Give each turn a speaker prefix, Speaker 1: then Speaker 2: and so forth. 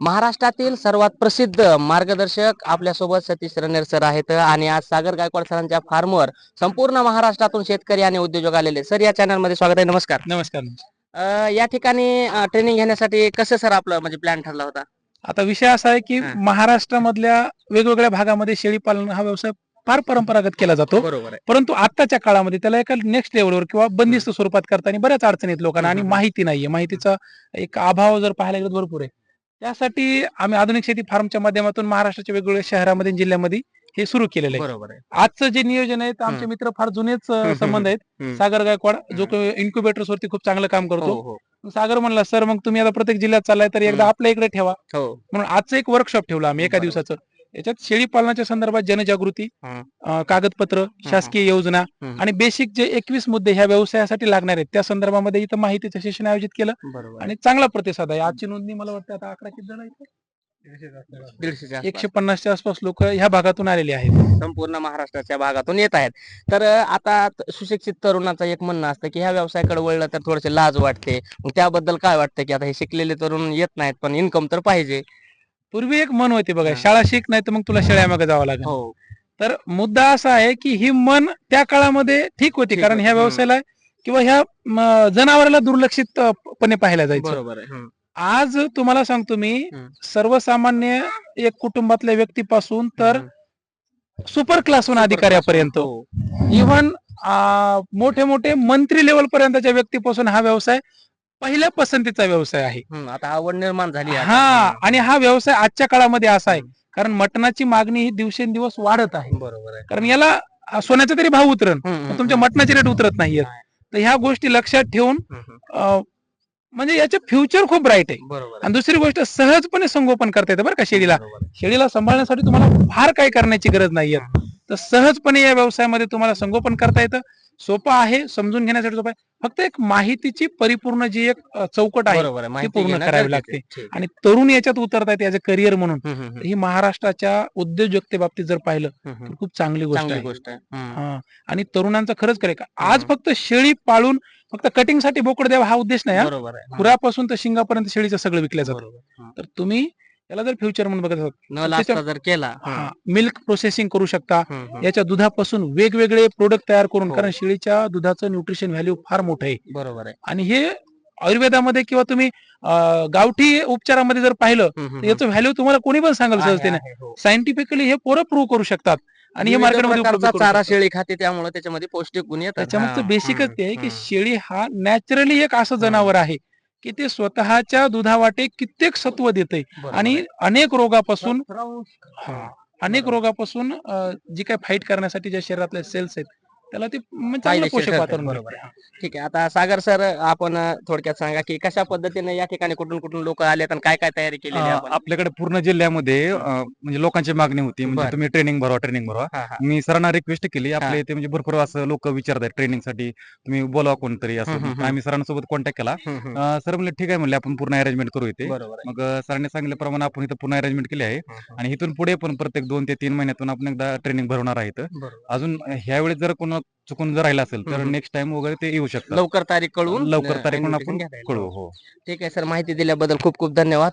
Speaker 1: महाराष्ट्रातील सर्वात प्रसिद्ध मार्गदर्शक आपल्यासोबत सतीश रणेर सर आहेत आणि आज सागर गायकवाड सरांच्या फार्मवर संपूर्ण महाराष्ट्रातून शेतकरी आणि उद्योजक आलेले. सर या चॅनलमध्ये स्वागत आहे. नमस्कार.
Speaker 2: नमस्कार.
Speaker 1: अं, या ठिकाणी ट्रेनिंग घेण्यासाठी कसं सर आपलं म्हणजे प्लॅन ठरला होता?
Speaker 2: आता विषय असा आहे की
Speaker 1: हा.
Speaker 2: महाराष्ट्रामधल्या वेगवेगळ्या भागामध्ये शेळी पालन हा व्यवसाय फार परंपरागत केला जातो.
Speaker 1: बरोबर आहे.
Speaker 2: परंतु आताच्या काळामध्ये त्याला एका नेक्स्ट लेवलवर किंवा बंदिस्त स्वरूपात करताना बऱ्याच अडचणी आहेत लोकांना आणि
Speaker 1: हम्म.
Speaker 2: माहिती नाहीये. माहितीचा एक अभाव जर पाहायला गेलं तर भरपूर आहे. त्यासाठी आम्ही आधुनिक शेती फार्मच्या माध्यमातून महाराष्ट्राच्या वेगवेगळ्या शहरामध्ये जिल्ह्यामध्ये हे सुरू केलेलं आहे
Speaker 1: बरोबर आहे
Speaker 2: आजचं जे नियोजन आहे आमचे. मित्र फार जुनेच. संबंध आहेत. सागर गायकवाड जो इन्क्युबेटर्स वरती खूप चांगलं काम करतो
Speaker 1: हो हो
Speaker 2: सागर म्हणला सर मग तुम्ही आता प्रत्येक जिल्ह्यात चाललाय तर एकदा. आपल्या इकडे ठेवा
Speaker 1: हो
Speaker 2: म्हणून आजचं एक वर्कशॉप ठेवलं आम्ही एका. दिवसाचं याच्यात शेळी पालनाच्या संदर्भात जनजागृती. अं, कागदपत्र शासकीय योजना. आणि बेसिक जे एकवीस मुद्दे ह्या व्यवसायासाठी लागणार आहेत त्या संदर्भामध्ये इथं माहितीचं सेशन आयोजित केलं
Speaker 1: बरोबर.
Speaker 2: आणि चांगला प्रतिसाद आहे. आजची नोंदणी मला वाटतं आता अकरा किती जण आहेत?
Speaker 1: दीडशेच्या आसपास.
Speaker 2: एकशे पन्नासच्या आसपास लोक ह्या भागातून आलेले आहेत.
Speaker 1: संपूर्ण महाराष्ट्राच्या भागातून येत आहेत. तर अं, आता त- सुशिक्षित तरुणाचं एक म्हणणं असतं की ह्या व्यवसायाकडे वळलं तर थोडेसे लाज वाटते. मग त्याबद्दल काय वाटतं की आता हे शिकलेले तरुण येत नाहीत पण इन्कम तर पाहिजे.
Speaker 2: पूर्वी एक मन होते बघा. शाळा शिक नाही तर मग तुला शेळ्या मागे जावं लागेल
Speaker 1: हो
Speaker 2: तर मुद्दा असा आहे की ही मन त्या काळामध्ये ठीक होती
Speaker 1: ठीक
Speaker 2: कारण
Speaker 1: होती.
Speaker 2: ह्या. व्यवसायाला किंवा ह्या जनावराला दुर्लक्षित अ, पणे पाहायला जायचं
Speaker 1: बरोबर आहे.
Speaker 2: आज तुम्हाला सांगतो मी
Speaker 1: हम्म.
Speaker 2: सर्वसामान्य एक कुटुंबातल्या व्यक्तीपासून तर
Speaker 1: हं.
Speaker 2: सुपर क्लासहून अधिकाऱ्यापर्यंत.
Speaker 1: हो.
Speaker 2: इव्हन मोठे मोठे मंत्री लेवल पर्यंतच्या व्यक्तीपासून हा व्यवसाय पहिल्या पसंतीचा व्यवसाय आहे
Speaker 1: हं, आता आवड निर्माण झाली आहे.
Speaker 2: हा. आणि हा व्यवसाय आजच्या काळामध्ये असा आहे. कारण मटणाची मागणी ही दिवसेंदिवस वाढत आहे
Speaker 1: बरोबर आहे
Speaker 2: कारण याला अ, सोन्याचा तरी भाव उतरण पण तुमच्या. मटणाचे रेट उतरत नाहीयेत तर ह्या गोष्टी लक्षात ठेवून. अ, म्हणजे याचे फ्युचर खूप ब्राईट आहे
Speaker 1: बरोबर आहे.
Speaker 2: आणि दुसरी गोष्ट सहजपणे संगोपन करता येतं बरं का शेळीला
Speaker 1: बरोबर आहे.
Speaker 2: शेळीला सांभाळण्यासाठी तुम्हाला फार काही करण्याची गरज नाहीये तर सहजपणे या व्यवसायामध्ये तुम्हाला संगोपन करता येतं सोपं आहे समजून घेण्यासाठी सोपं आहे. फक्त एक माहितीची परिपूर्ण जी एक चौकट आहे.
Speaker 1: माहिती
Speaker 2: पूर्ण करावी लागते. आणि तरुण याच्यात उतरतायत याचे करिअर म्हणून.
Speaker 1: हं,
Speaker 2: महाराष्ट्राच्या उद्योजकते बाबतीत जर पाहिलं. तर खूप चांगली गोष्ट आहे.
Speaker 1: गोष्ट आहे.
Speaker 2: आणि तरुणांचं खरंच करे का? आज. फक्त शेळी पाळून फक्त कटिंगसाठी बोकड द्यावा हा उद्देश नाही. खुरापासून तर शिंगापर्यंत शेळीचं सगळं विकलं जातं. तर तुम्ही याला जर फ्युचर म्हणून बघत आहात
Speaker 1: न लाजता जर केला.
Speaker 2: मिल्क प्रोसेसिंग करू शकता. याच्या दुधापासून वेगवेगळे प्रोडक्ट तयार करून
Speaker 1: हो.
Speaker 2: कारण शेळीच्या दुधाचं न्यूट्रिशन व्हॅल्यू फार मोठं आहे
Speaker 1: बरोबर आहे
Speaker 2: आणि हे आयुर्वेदामध्ये किंवा तुम्ही गावठी उपचारामध्ये जर पाहिलं तर याचं व्हॅल्यू तुम्हाला कोणी पण सांगाल सहजतेने
Speaker 1: आहे, हो.
Speaker 2: सायंटिफिकली हे पोरं प्रूव्ह करू शकतात आणि हे मार्केटमध्ये
Speaker 1: चारा. शेळी खाते त्यामुळे त्याच्यामध्ये पौष्टिक गुण येतात
Speaker 2: त्याच्यामध्ये बेसिकच ते आहे की. शेळी हा नॅचरली एक असं. जनावर आहे की ते स्वतःच्या दुधावाटे कित्येक सत्व देते आणि. अनेक रोगापासून हा, अनेक रोगापासून जी काही फाईट करण्यासाठी ज्या शरीरातले सेल्स आहेत त्याला ते म्हणजे चांगलं पोषक वातावरण
Speaker 1: बरोबर. ठीक आहे आता सागर सर आपण थोडक्यात सांगा की कशा पद्धतीने या ठिकाणी कुठून कुठून लोक आलेत आणि काय काय तयारी आपण
Speaker 3: आपल्याकडे पूर्ण जिल्ह्यामध्ये म्हणजे लोकांची मागणी होती. म्हणजे तुम्ही ट्रेनिंग भरवा ट्रेनिंग भरवा. मी सरांना रिक्वेस्ट केली. आपल्या इथे म्हणजे भरपूर असं लोक विचारतात ट्रेनिंगसाठी तुम्ही बोलावा कोणतरी असं. आम्ही सरांसोबत कॉन्टॅक्ट केला. सर म्हणले ठीक आहे म्हणले आपण पूर्ण अरेंजमेंट करू इथे. मग सरांनी सांगितल्याप्रमाणे आपण इथं पूर्ण अरेंजमेंट केली आहे. आणि इथून पुढे पण प्रत्येक दोन ते तीन महिन्यातून आपण एकदा ट्रेनिंग भरवणार आहे. अजून ह्यावेळेस जर कोण चुकून जर राहिला असेल तर
Speaker 1: हम्म.
Speaker 3: नेक्स्ट टाइम वगैरे ते येऊ शकतात
Speaker 1: लवकर तारीख कळवून
Speaker 3: लवकर तारीख म्हणून आपण. कळवू हो
Speaker 1: ठीक आहे सर माहिती दिल्याबद्दल खूप खूप धन्यवाद